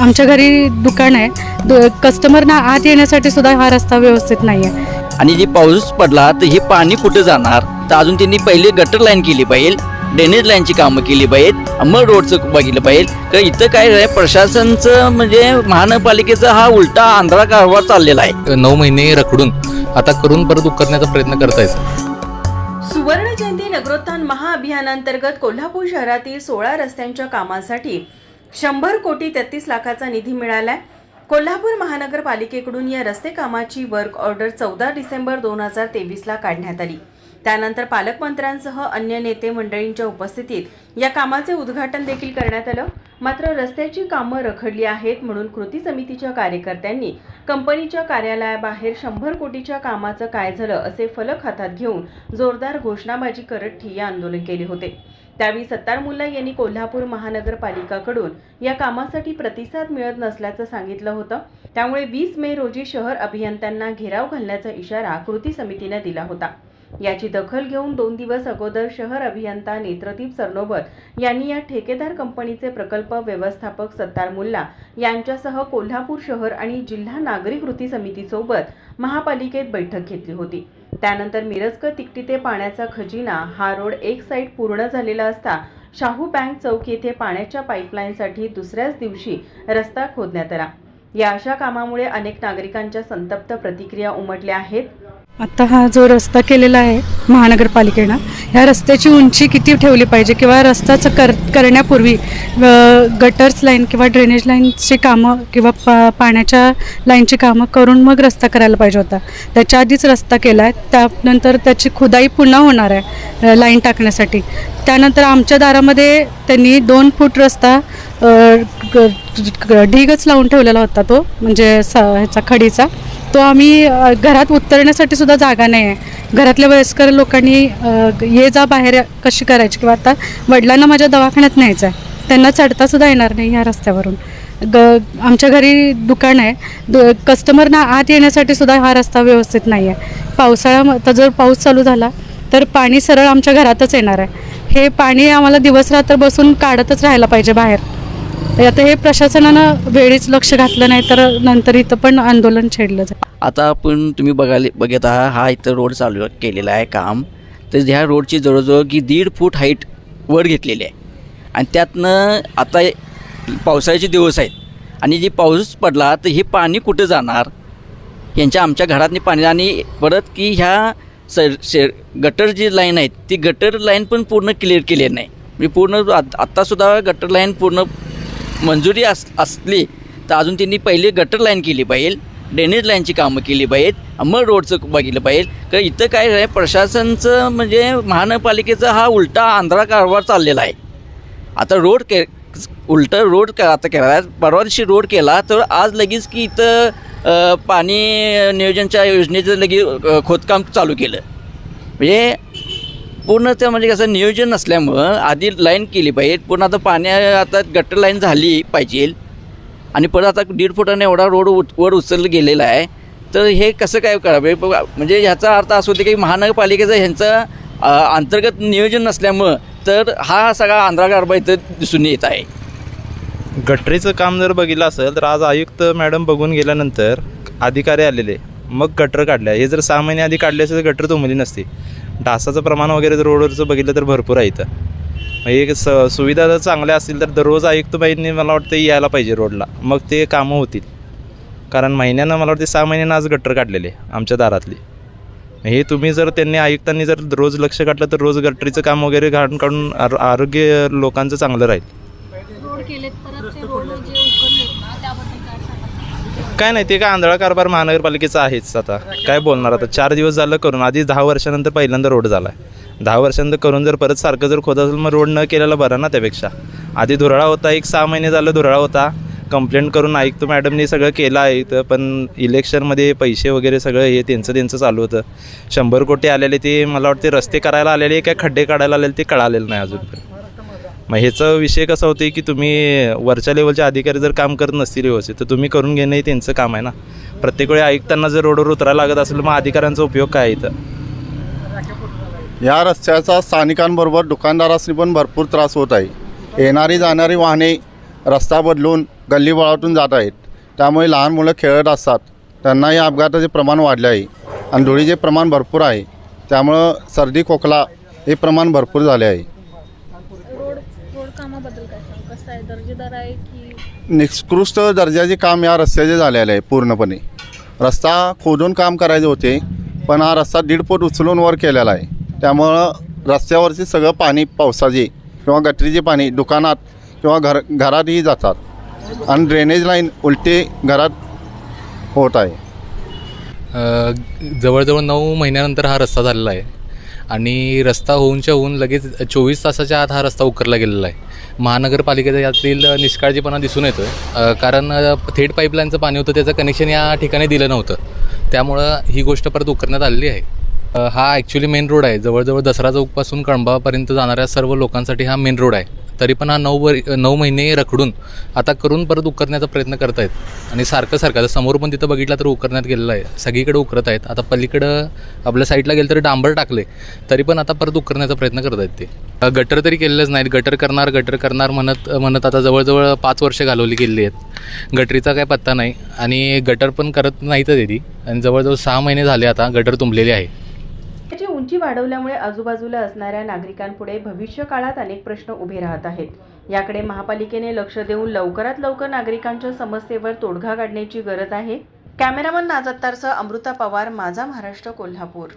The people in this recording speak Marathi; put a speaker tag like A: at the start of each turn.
A: आमच्या घरी दुकान आहे. कस्टमरना आत येण्यासाठी सुद्धा हा रस्ता व्यवस्थित नाही आहे
B: आणि जे पाऊस पडला तर हे पाणी कुठं जाणार? तर अजून त्यांनी पहिले गटर लाईन केली पाहिजे ड्रेनेज लाईनची कामं केली पाहिजेत मग रोडचं बघितलं पाहिजे. तर इथं काय आहे प्रशासनचं म्हणजे महानगरपालिकेचा हा उलटा आंधळा कारभार चाललेला आहे.
C: नऊ महिने रखडून आता करून परत उकरण्याचा प्रयत्न करतायत.
D: सुवर्ण जयंती नगरोत्थान महाअभियानांतर्गत कोल्हापूर शहरातील सोळा रस्त्यांच्या कामासाठी शंभर कोटी तेहतीस लाखाचा निधी मिळालाय. कोल्हापूर महानगरपालिकेकडून या रस्ते कामाची वर्क ऑर्डर चौदा डिसेंबर दोन हजार तेवीसला काढण्यात आली. त्यानंतर पालकमंत्र्यांसह अन्य नेते मंडळींच्या उपस्थितीत या कामाचे उद्घाटन देखील करण्यात आलं. मात्र रस्त्याची कामं रखडली आहेत म्हणून कृती समितीच्या कार्यकर्त्यांनी कंपनीच्या कार्यालयाबाहेर शंभर कोटीच्या कामाचं काय झालं असे फलक हातात घेऊन जोरदार घोषणाबाजी करत ठिय्या आंदोलन केले होते. त्यावेळी सत्तार मुल्ला यांनी कोल्हापूर महानगरपालिकाकडून या कामासाठी प्रतिसाद मिळत नसल्याचं सांगितलं होतं. त्यामुळे वीस मे रोजी शहर अभियंत्यांना घेराव घालण्याचा इशारा कृती समितीने दिला होता. याची दखल घेऊन दोन दिवस अगोदर शहर अभियंता नेत्रदीप सरनोबत यांनी या ठेकेदार कंपनीचे प्रकल्प व्यवस्थापक सत्तार मुल्ला यांच्यासह कोल्हापूर शहर आणि जिल्हा नागरिक कृती समितीसोबत महापालिकेत बैठक घेतली होती. त्यानंतर मिरजकर तिकटी ते पाण्याचा खजिना हा रोड एक साईड पूर्ण झालेला असता शाहू बँक चौक येथे पाण्याच्या पाईपलाईनसाठी दुसऱ्याच दिवशी रस्ता खोदण्यात आला. या अशा कामामुळे अनेक नागरिकांच्या संतप्त प्रतिक्रिया उमटल्या आहेत.
A: आता हा जो रस्ता केलेला आहे महानगरपालिकेनं ह्या रस्त्याची उंची किती ठेवली पाहिजे किंवा रस्ताचं कर करण्यापूर्वी गटर्स लाईन किंवा ड्रेनेज लाईनची कामं किंवा पा पाण्याच्या लाईनची कामं करून मग रस्ता करायला पाहिजे होता. त्याच्या आधीच रस्ता केला आहे त्यानंतर त्याची खुदाई पुन्हा होणार आहे लाईन टाकण्यासाठी. त्यानंतर आमच्या दारामध्ये त्यांनी दोन फूट रस्ता ग- ढीगच लावून ठेवलेला होता तो म्हणजे स ह्याचा खडीचा. तो आम्ही घरात उतरण्यासाठी सुद्धा जागा नाही आहे घरातल्या वयस्कर लोकांनी ये जा बाहेर कशी करायची किंवा आता वडिलांना माझ्या दवाखान्यात न्यायचं आहे त्यांना चढता सुद्धा येणार नाही ह्या रस्त्यावरून. ग आमच्या घरी दुकान आहे. दु कस्टमरना आत येण्यासाठी सुद्धा हा रस्ता व्यवस्थित नाही आहे पावसाळ्यात जर पाऊस चालू झाला तर पाणी सरळ आमच्या घरातच येणार आहे. हे पाणी आम्हाला दिवस रात्र बसून काढतच राहायला पाहिजे बाहेर. म्हणजे आता हे प्रशासनानं वेळीच लक्ष घातलं नाही तर नंतर इथं पण आंदोलन छेडलं जाईल.
B: आता आपण तुम्ही बघायला बघत आहात हा इथं रोड चालू केलेला आहे काम. तर ह्या रोडची जवळजवळ की दीड फूट हाईट वर घेतलेली आहे. आणि त्यातनं आता पावसाळ्याचे दिवस आहेत. आणि जे पाऊस पडला तर हे पाणी कुठं जाणार? यांच्या आमच्या घरातनी पाणी आणि परत की ह्या स शे गटर जी लाईन आहेत ती गटर लाईन पण पूर्ण क्लिअर केली नाही. म्हणजे पूर्ण आत- आत्तासुद्धा गटर लाईन पूर्ण मंजुरी अस असली तर अजून त्यांनी पहिले गटर लाईन केली पाहिजे ड्रेनेज लाईनची कामं केली पाहिजेत मग रोडचं बघितलं पाहिजे कारण इथं काय आहे प्रशासनचं म्हणजे महानगरपालिकेचा हा उलटा आंध्रा कारभार चाललेला आहे. आता रोड के उलटं रोड का आता केला परवा दिवशी रोड केला तर आज लगेच की इथं पाणी नियोजनच्या योजनेचं लगेच खोदकाम चालू केलं. म्हणजे पूर्ण ते म्हणजे कसं नियोजन नसल्यामुळं आधी लाईन केली पाहिजे. पूर्ण आता पाणी आता गटर लाईन झाली पाहिजे. आणि परत आता दीड फुटाने एवढा रोड उ वर उचललं गेलेला आहे. तर हे कसं काय करावे? म्हणजे ह्याचा अर्थ असं होते की महानगरपालिकेचं ह्यांचं अंतर्गत नियोजन नसल्यामुळं तर हा सगळा आंध्रा कारभार इथं दिसून येत आहे.
E: गटरीचं काम जर बघितलं असेल तर आज आयुक्त मॅडम बघून गेल्यानंतर अधिकारी आलेले. मग गटर काढल्या. हे जर सहा महिने आधी काढले असेल तर गटर तुंबली नसती. डासाचं प्रमाण वगैरे जर रोडवरचं बघितलं तर भरपूर आहे इथं. मग हे स सुविधा जर चांगल्या असतील तर दररोज आयुक्तबाईंनी मला वाटतं यायला पाहिजे रोडला. मग ते कामं होतील. कारण महिन्यानं मला वाटतं सहा महिन्यानं आज गटर काढलेले आमच्या दारातली. हे तुम्ही जर त्यांनी आयुक्तांनी जर रोज लक्ष काढलं तर रोज गटरीचं काम वगैरे काढून काढून आरोग्य लोकांचं चांगलं राहील. काय नाही ते काय आंधळा कारभार महानगरपालिकेचा आहेच आता. काय बोलणार आता? चार दिवस झालं करून आधी दहा वर्षानंतर पहिल्यांदा रोड झाला आहे दहा वर्षानंतर करून जर परत सारखं जर खोद असेल मग रोड न केलेला बरा ना त्यापेक्षा. आधी धुराळा होता एक सहा महिने झालं धुराळा होता. कंप्लेंट करून ऐकतो मॅडमनी सगळं केलं आहे इथं पण इलेक्शनमध्ये पैसे वगैरे सगळं हे त्यांचं त्यांचं चालू होतं. शंभर कोटी आलेले ते मला वाटते रस्ते करायला आलेले काय खड्डे काढायला आलेले ते कळालेलं नाही अजून मग ह्याचा विषय कसा होते की तुम्ही वरच्या लेवलचे अधिकारी जर काम करत नसतील व्यवस्थित तर तुम्ही करून घेणं हे त्यांचं काम आहे ना? प्रत्येक वेळी आयुक्तांना जर रोडवर उतरायला लागत असेल मग अधिकाऱ्यांचा उपयोग काय इथं?
F: या रस्त्याचा स्थानिकांबरोबर दुकानदारांनी पण भरपूर त्रास होत आहे. येणारी जाणारी वाहने रस्ता बदलून गल्लीबोळातून जात आहेत. त्यामुळे लहान मुलं खेळत असतात. त्यांनाही अपघाताचे प्रमाण वाढले आहे. आणि धुळीचे प्रमाण भरपूर आहे. त्यामुळं सर्दी खोकला हे प्रमाण भरपूर झाले आहे.
G: कामाबद्दल काय सांग? कसं आहे? दर्जेदार आहे की
F: निकृष्ट दर्जाचे काम या रस्त्याचे झालेले आहे पूर्णपणे. रस्ता खोदून काम करायचे होते पण हा रस्ता दीड फूट उचलून वर केलेला आहे. त्यामुळं रस्त्यावरचे सगळं पाणी पावसाचे किंवा गटरीचे पाणी दुकानात किंवा घर घरातही जातात. आणि ड्रेनेज लाईन उलटी घरात होत आहे.
C: अ, जवळजवळ नऊ महिन्यानंतर हा रस्ता झालेला आहे. आणि रस्ता होऊनच्या होऊन लगेच चोवीस तासाच्या आत हा रस्ता उकरला गेलेला आहे. महानगरपालिकेचा यातील निष्काळजीपणा दिसून येतो आहे कारण थेट पाईपलाईनचं पाणी होतं त्याचं कनेक्शन या ठिकाणी दिलं नव्हतं. त्यामुळं ही गोष्ट परत उकरण्यात आलेली आहे. हा ॲक्च्युली मेन रोड आहे. जवळजवळ दसरा चौकपासून कळंबापर्यंत जाणाऱ्या सर्व लोकांसाठी हा मेन रोड आहे. तरी पण हा नऊ वर नऊ महिने रखडून आता करून परत उकरण्याचा प्रयत्न करत आहेत आणि सारखं सारखं आता समोर पण तिथं बघितलं तर उकरण्यात गेलेलं आहे. सगळीकडे उकरत आहेत. आता पलीकडं आपल्या साईडला गेलं तरी डांबर टाकले तरी पण आता परत उकरण्याचा प्रयत्न करत आहेत ते गटर तरी केलेलंच नाहीत. गटर करणार गटर करणार म्हणत म्हणत आता जवळजवळ पाच वर्ष घालवली गेलेली आहेत. गटरीचा काय पत्ता नाही. आणि गटर पण करत नाहीतच ती. आणि जवळजवळ सहा महिने झाले आता गटर तुंबलेले आहे.
D: वाढवल्यामुळे आजूबाजूला असणाऱ्या नागरिकांपुढे भविष्य काळात अनेक प्रश्न उभे राहत आहेत. याकडे महापालिकेने लक्ष देऊन लवकरात लवकर नागरिकांच्या समस्येवर तोडगा काढण्याची गरज आहे. कॅमेरामन नाजत्तारसह अमृता पवार माझा महाराष्ट्र कोल्हापूर.